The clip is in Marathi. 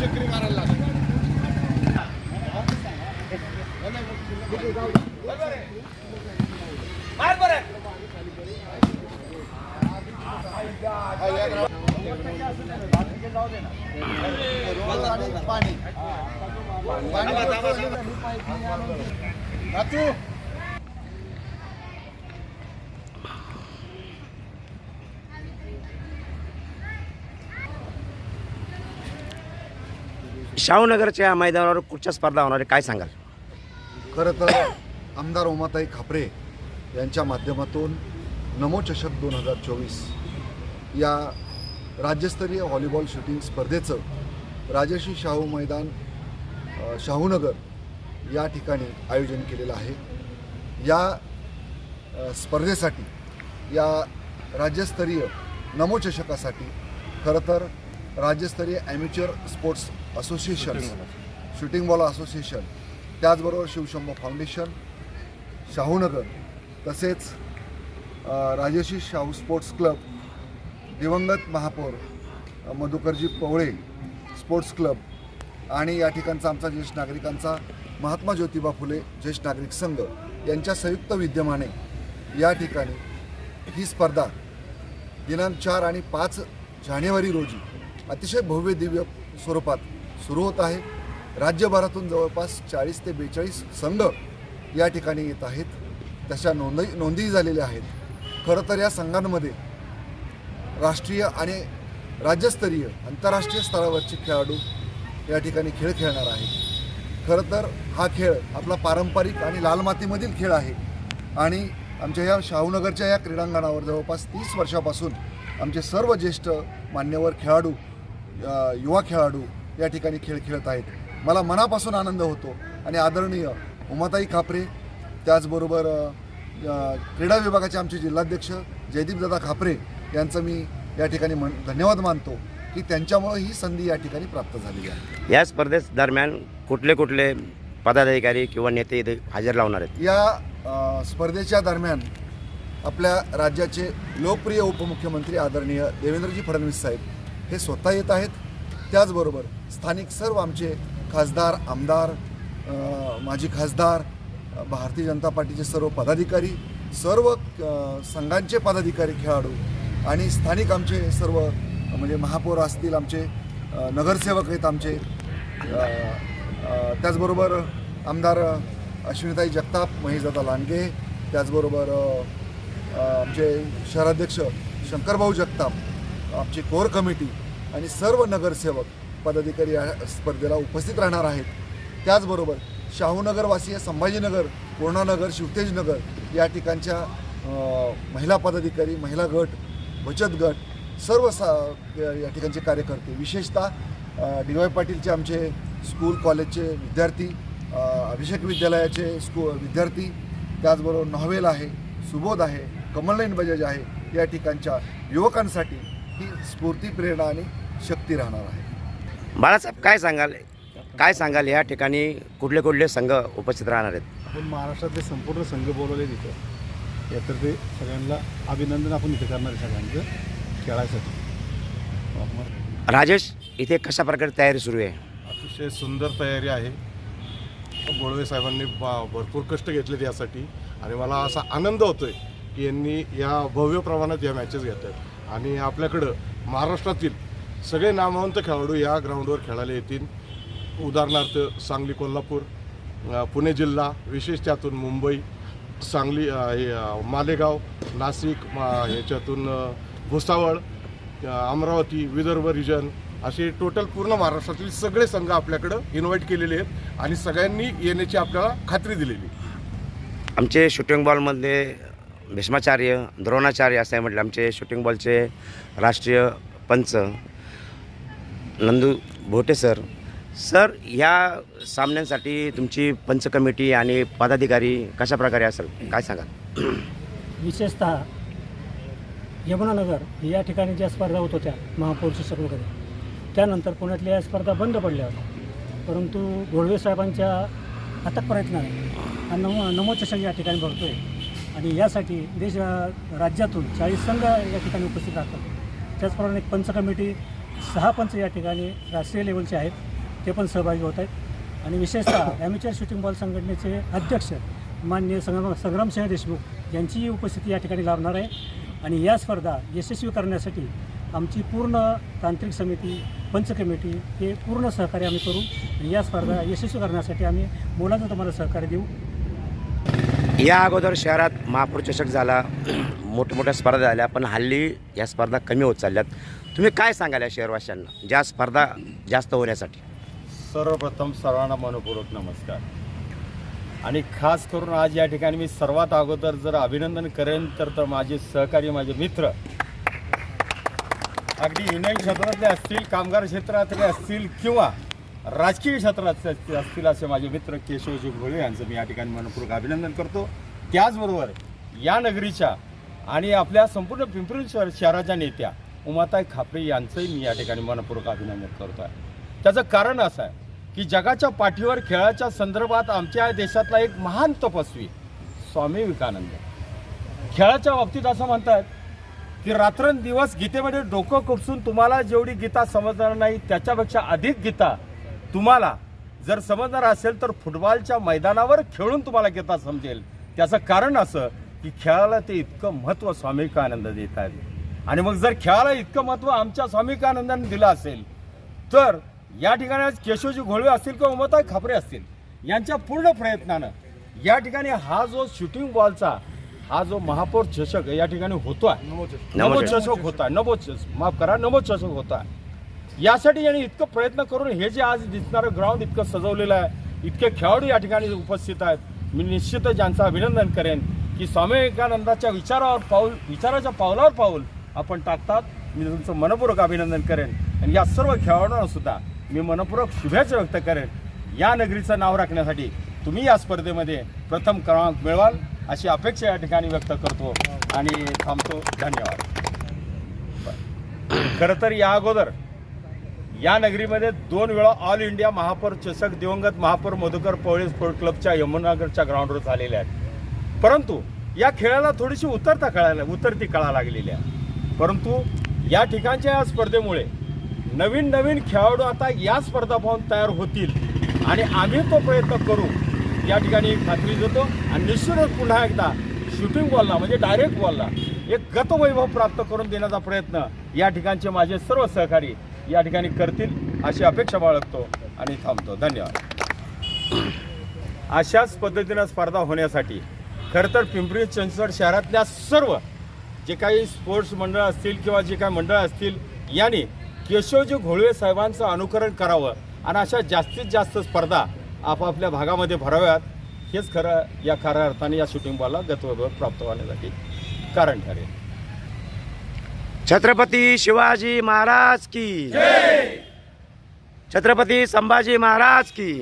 चक्री मारायला लागेल पाणी. शाहूनगरच्या मैदानावर कुठच्या स्पर्धा होणार आहे? काय सांगाल? खरं तर आमदार उमाताई खापरे यांच्या माध्यमातून नमो चषक दोन हजार चोवीस या राज्यस्तरीय व्हॉलीबॉल शूटिंग स्पर्धेचं राजर्षी शाहू मैदान शाहूनगर या ठिकाणी आयोजन केलेलं आहे. या स्पर्धेसाठी या राज्यस्तरीय नमोचषकासाठी खरं तर राज्यस्तरीय amateur sports association shooting ball association त्याचबरोबर शिवशंभो फाउंडेशन शाहूनगर तसेच राजर्षी शाहू स्पोर्ट्स क्लब दिवंगत महापौर मधुकरजी पवळे स्पोर्ट्स क्लब आणि या ठिकाणचा आमचा ज्येष्ठ नागरिकांचा महात्मा ज्योतिबा फुले ज्येष्ठ नागरिक संघ यांच्या संयुक्त विद्यमाने या ठिकाणी ही स्पर्धा दिनांक चार आणि पाच जानेवारी रोजी अतिशय भव्य दिव्य स्वरूपात सुरू होत आहे. राज्यभरातून जवळपास चाळीस ते बेचाळीस संघ या ठिकाणी येत आहेत. तशा नोंदही नोंदीही झालेल्या आहेत. खरं तर या संघांमध्ये राष्ट्रीय आणि राज्यस्तरीय आंतरराष्ट्रीय स्तरावरचे खेळाडू या ठिकाणी खेळ खेळणार आहेत. खरं तर हा खेळ आपला पारंपरिक आणि लाल मातीमधील खेळ आहे. आणि आमच्या या शाहूनगरच्या या क्रीडांगणावर जवळपास तीस वर्षापासून आमचे सर्व ज्येष्ठ मान्यवर खेळाडू युवा खेळाडू या ठिकाणी खेळ खेळत आहेत. मला मनापासून आनंद होतो आणि आदरणीय उमाताई खापरे त्याचबरोबर क्रीडा विभागाचे आमचे जिल्हाध्यक्ष जयदीपदादा खापरे यांचं मी या ठिकाणी मन धन्यवाद मानतो की त्यांच्यामुळं ही संधी या ठिकाणी प्राप्त झालेली आहे. या स्पर्धेस दरम्यान कुठले कुठले पदाधिकारी किंवा नेते इथे हजेर लावणार आहेत? या स्पर्धेच्या दरम्यान आपल्या राज्याचे लोकप्रिय उपमुख्यमंत्री आदरणीय देवेंद्रजी फडणवीस साहेब हे स्वतः येत आहेत. त्याचबरोबर स्थानिक सर्व आमचे खासदार आमदार माजी खासदार भारतीय जनता पार्टीचे सर्व पदाधिकारी सर्व संघांचे पदाधिकारी खेळाडू आणि स्थानिक आमचे सर्व म्हणजे महापौर असतील आमचे नगरसेवक आहेत आमचे. त्याचबरोबर आमदार अश्विनीताई जगताप महेशदादा लांडगे त्याचबरोबर आमचे शहराध्यक्ष शंकरभाऊ जगताप आमची कोर कमिटी आणि सर्व नगरसेवक पदाधिकारी या स्पर्धेला उपस्थित राहणार आहेत. त्याचबरोबर शाहूनगरवासीय संभाजीनगर पूर्णानगर शिवतेजनगर या ठिकाणच्या महिला पदाधिकारी महिला गट बचत गट सर्व सा या ठिकाणचे कार्यकर्ते विशेषतः डी वाय पाटीलचे आमचे स्कूल कॉलेजचे विद्यार्थी अभिषेक विद्यालयाचे स्कू विद्यार्थी त्याचबरोबर नॉव्हेल आहे सुबोध आहे कमलनाईन बजाज आहे या ठिकाणच्या युवकांसाठी ही स्फूर्ती प्रेरणा आणि शक्ती राहणार आहे. बाळासाहेब काय सांगाल? काय सांगाल या ठिकाणी? कुठले कुठले संघ उपस्थित राहणार आहेत? आपण महाराष्ट्रातले संपूर्ण संघ बोलवले तिथं. यातर्फे सगळ्यांना अभिनंदन आपण इथं करणार आहे सगळ्यांचं खेळायसाठी. राजेश इथे कशा प्रकारे तयारी सुरू आहे? अतिशय सुंदर तयारी आहे. बोळवे साहेबांनी बा- भरपूर कष्ट घेतलेत यासाठी. आणि मला असा आनंद होतोय की यांनी या भव्य प्रमाणात या मॅचेस घेतात आणि आपल्याकडं महाराष्ट्रातील सगळे नामवंत खेळाडू या ग्राउंडवर खेळायला येतील. उदाहरणार्थ सांगली कोल्हापूर पुणे जिल्हा विशेष त्यातून मुंबई सांगली हे मालेगाव नाशिक मा- ह्याच्यातून भुसावळ अमरावती विदर्भ रिजन असे टोटल पूर्ण महाराष्ट्रातील सगळे संघ आपल्याकडं इन्व्हाइट केलेले आहेत आणि सगळ्यांनी येण्याची आपल्याला खात्री दिलेली आमचे शूटिंग बॉलमध्ये भीष्माचार्य द्रोणाचार्य असे म्हटले आमचे शूटिंग बॉलचे राष्ट्रीय पंच नंदू भोटे सर. सर या सामन्यांसाठी तुमची पंच कमिटी आणि पदाधिकारी कशा प्रकारे असेल? काय सांगाल? विशेषतः यमुनानगर या ठिकाणी ज्या स्पर्धा होत होत्या महापौरच्या वगैरे त्यानंतर पुण्यातल्या या स्पर्धा बंद पडल्या होत्या. परंतु घोळवे साहेबांच्या अथक प्रयत्नाने हा नमो नमोचषक या ठिकाणी भरतो आहे आणि यासाठी देश राज्यातून चाळीस संघ या ठिकाणी उपस्थित राहतात. त्याचप्रमाणे पंच कमिटी सहा पंच या ठिकाणी राष्ट्रीय लेवलचे आहेत. ते पण सहभागी होत आहेत. आणि विशेषतः ॲमेचर शूटिंग बॉल संघटनेचे अध्यक्ष माननीय संग्राम संग्रामसिंह देशमुख यांचीही उपस्थिती या ठिकाणी लाभणार आहे. आणि या स्पर्धा यशस्वी करण्यासाठी आमची पूर्ण तांत्रिक समिती पंच कमिटी हे पूर्ण सहकार्य आम्ही करू. आणि या स्पर्धा यशस्वी करण्यासाठी आम्ही मुलांचं तुम्हाला सहकार्य देऊ. या अगोदर शहरात महापूर चषक झाला. मोठमोठ्या स्पर्धा झाल्या पण हल्ली या स्पर्धा कमी होत चालल्यात. तुम्ही काय सांगाल या शहरवासियांना ज्या स्पर्धा जास्त होण्यासाठी? सर्वप्रथम सर्वांना मनपूर्वक नमस्कार. आणि खास करून आज या ठिकाणी मी सर्वात अगोदर जर अभिनंदन करेन तर तर माझे सहकारी माझे मित्र अगदी युनियन क्षेत्रातले असतील कामगार क्षेत्रातले असतील किंवा राजकीय क्षेत्रात असतील असतील असे माझे मित्र केशवजी भोळे यांचं मी या ठिकाणी मनपूर्वक अभिनंदन करतो. त्याचबरोबर या नगरीच्या आणि आपल्या संपूर्ण पिंपरी शहर शहराच्या नेत्या उमाताई खापरे यांचंही मी या ठिकाणी मनपूर्वक अभिनंदन करतो आहे त्याचं कारण असं आहे की जगाच्या पाठीवर खेळाच्या संदर्भात आमच्या देशातला एक महान तपस्वी स्वामी विवेकानंद. खेळाच्या बाबतीत असं म्हणतात की रात्रंदिवस गीतेमध्ये डोकं खुपसून तुम्हाला जेवढी गीता समजणार नाही त्याच्यापेक्षा अधिक गीता तुम्हाला जर समजणार असेल तर फुटबॉलच्या मैदानावर खेळून तुम्हाला गीता समजेल. त्याचं कारण असं की खेळाला ते इतकं महत्त्व स्वामी विवेकानंद देत आहेत. आणि मग जर खेळाला इतकं महत्त्व आमच्या स्वामी विवेकानंदांनी दिलं असेल तर या ठिकाणी आज केशवजी घोळवे असतील किंवा उमताई खापरे असतील यांच्या पूर्ण प्रयत्नानं या ठिकाणी हा जो शूटिंग बॉलचा हा जो महापौर चषक या ठिकाणी होतोय नमो चषक होता नमो चषक माफ करा नमो चषक होता यासाठी यांनी इतकं प्रयत्न करून हे जे आज दिसणारं ग्राउंड इतकं सजवलेलं आहे इतके खेळाडू या ठिकाणी उपस्थित आहेत. मी निश्चितच यांचं अभिनंदन करेन. की स्वामी विवेकानंदाच्या विचारावर पाऊल विचाराच्या पावलावर पाऊल आपण टाकतात. मी तुमचं मनपूर्वक अभिनंदन करेन. आणि या सर्व खेळाडूंना सुद्धा मी मनपूर्वक शुभेच्छा व्यक्त करेन. या नगरीचं नाव राखण्यासाठी तुम्ही या स्पर्धेमध्ये प्रथम क्रमांक मिळवाल अशी अपेक्षा या ठिकाणी व्यक्त करतो. आणि थांबतो. धन्यवाद. खरं तर या अगोदर या नगरीमध्ये दोन वेळा ऑल इंडिया महापौर चषक दिवंगत महापौर मधुकर पवळे स्पोर्ट क्लबच्या यमुनानगरच्या ग्राउंडवर झालेल्या आहेत. परंतु या खेळाला थोडीशी उतरता कळायला उतरती कळा लागलेली आहे परंतु या ठिकाणच्या या स्पर्धेमुळे नवीन नवीन खेळाडू आता या स्पर्धा पाहून तयार होतील. आणि आम्ही तो प्रयत्न करू. या ठिकाणी खात्री देतो. आणि निश्चितच पुन्हा एकदा शूटिंग बॉलला म्हणजे डायरेक्ट बॉलला एक गतवैभव प्राप्त करून देण्याचा प्रयत्न या ठिकाणचे माझे सर्व सहकारी या ठिकाणी करतील अशी अपेक्षा बाळगतो आणि थांबतो. धन्यवाद. अशाच पद्धतीनं स्पर्धा होण्यासाठी खरं तर पिंपरी चिंचवड शहरातल्या सर्व जे काही स्पोर्ट्स मंडळ असतील किंवा जे काही मंडळ असतील यांनी केशवजी घोळवे साहेबांचं अनुकरण करावं आणि अशा जास्तीत जास्त स्पर्धा आपापल्या भागामध्ये भराव्यात. हेच खरं या खऱ्या अर्थाने या शूटिंग बॉलला गतवैभव प्राप्त होण्यासाठी कारण ठरेल. छत्रपती शिवाजी महाराज की छत्रपती संभाजी महाराज की